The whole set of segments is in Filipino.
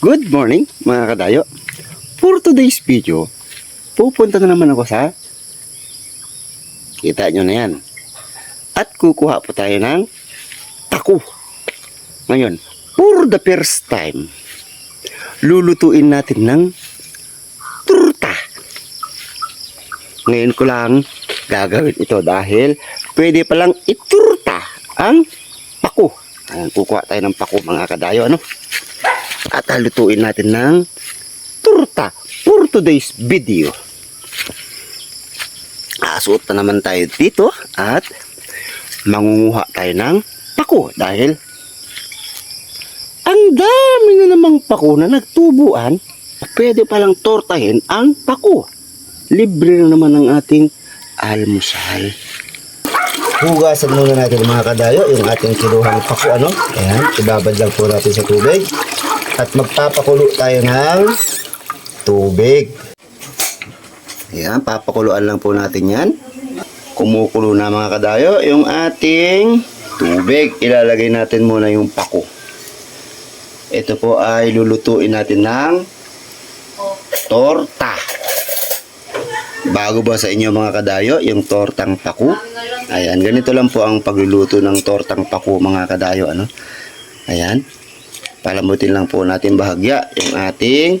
Good morning mga kadayo. For today's video, pupunta na naman ako sa kita nyo na yan. At kukuha po tayo ng taku. Ngayon, for the first time, lulutuin natin ng turta. Ngayon ko lang gagawin ito dahil pwede palang iturta ang paku. Ayan, kukuha tayo ng paku mga kadayo. Ano? At halutuin natin ng turta for today's video. Asuot na naman tayo dito at mangunguha tayo ng paku dahil ang dami na namang paku na nagtubuan pwede palang tortahin ang paku. Libre na naman ang ating almusal. Hugasan muna natin mga kadayo yung ating kiluhang paku ano. Ayan, ibabad lang po natin sa tubig. At magpapakulo tayo ng tubig. Ayan, papakuluan lang po natin yan. Kumukulo na mga kadayo yung ating tubig. Ilalagay natin muna yung paku. Ito po ay lulutuin natin ng torta. Bago ba sa inyo mga kadayo, yung tortang paku? Ayan, ganito lang po ang pagluluto ng tortang paku mga kadayo. Ano? Ayan. Palambutin lang po natin bahagya yung ating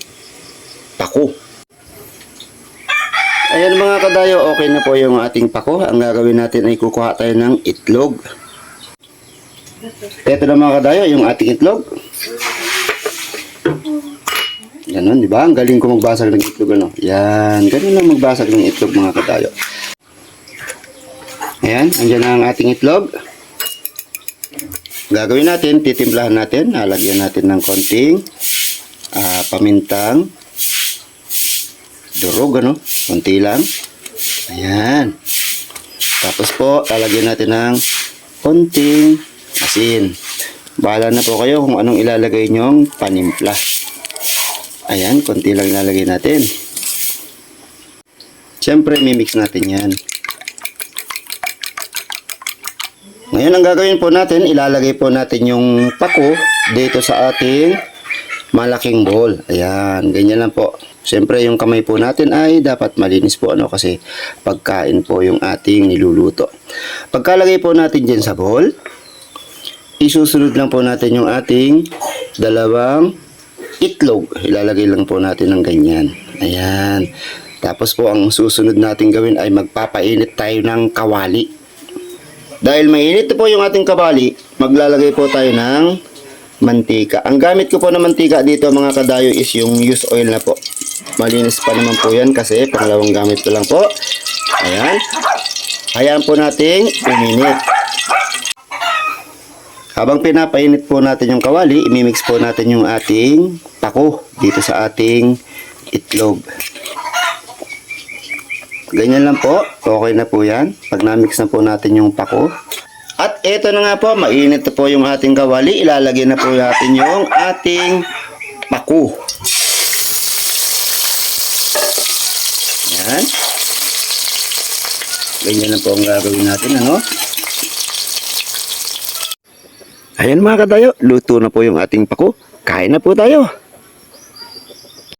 paku. Ayan mga kadayo, okay na po yung ating paku. Ang gagawin natin ay kukuha tayo ng itlog. Ito na mga kadayo, yung ating itlog. Ganon, di ba? Ang galing ko magbasag ng itlog, ano? Yan, ganun lang magbasag ng itlog mga kadayo. Ayan, andyan na ang ating itlog. Gagawin natin, titimplahan natin, nalagyan natin ng konting ah, pamintang durog, ano? Konti lang. Ayan. Tapos po, lalagyan natin ng konting asin. Bahala na po kayo kung anong ilalagay nyong panimpla. Ayan, konti lang ilalagay natin. Siyempre, mimix natin yan. Ngayon, ang gagawin po natin, ilalagay po natin yung pako dito sa ating malaking bowl. Ayan, ganyan lang po. Siyempre, yung kamay po natin ay dapat malinis po ano kasi pagkain po yung ating niluluto. Pagkalagay po natin dyan sa bowl, isusunod lang po natin yung ating dalawang itlog. Ilalagay lang po natin ng ganyan. Ayan. Tapos po ang susunod natin gawin ay magpapainit tayo ng kawali. Dahil mainit po yung ating kawali, maglalagay po tayo ng mantika. Ang gamit ko po na mantika dito mga kadayo is yung used oil na po. Malinis pa naman po yan kasi pangalawang gamit ko lang po. Ayan. Hayaan po nating uminit. Habang pinapainit po natin yung kawali, imimix po natin yung ating pako dito sa ating itlog. Ganyan lang po. Okay na po yan. Pag na-mix na po natin yung pako. At eto na nga po, mainit na po yung ating kawali. Ilalagay na po natin yung ating pako. Yan. Ganyan lang po ang gagawin natin, ano? Ayan mga kadayo, luto na po yung ating pako. Kain na po tayo.